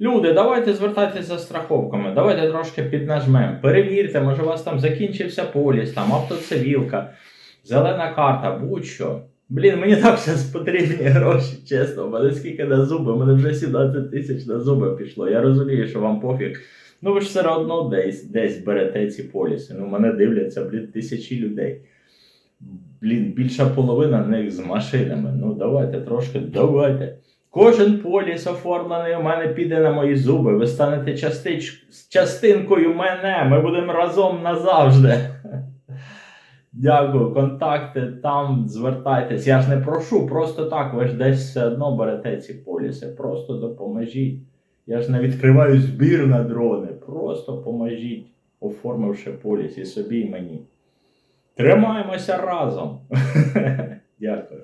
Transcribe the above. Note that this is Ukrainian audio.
Люди, давайте звертайтеся за страховками, давайте трошки піднажмемо. Перевірте, може у вас там закінчився поліс, там автоцивілка, зелена карта, будь-що. Блін, мені так зараз потрібні гроші, чесно. У мене скільки на зуби, мене вже 17 тисяч на зуби пішло. Я розумію, що вам пофіг. Ну ви ж все одно десь, десь берете ці поліси. Ну, мене дивляться, блін, тисячі людей. Блін, більша половина них з машинами. Ну давайте трошки, давайте. Кожен поліс оформлений у мене піде на мої зуби. Ви станете частич... частинкою мене. Ми будемо разом назавжди. Дякую, контакти там звертайтесь. Я ж не прошу, просто так. Ви ж десь все одно берете ці поліси. Просто допоможіть. Я ж не відкриваю збір на дрони. Просто поможіть, оформивши поліс і собі, і мені. Тримаємося разом. Дякую.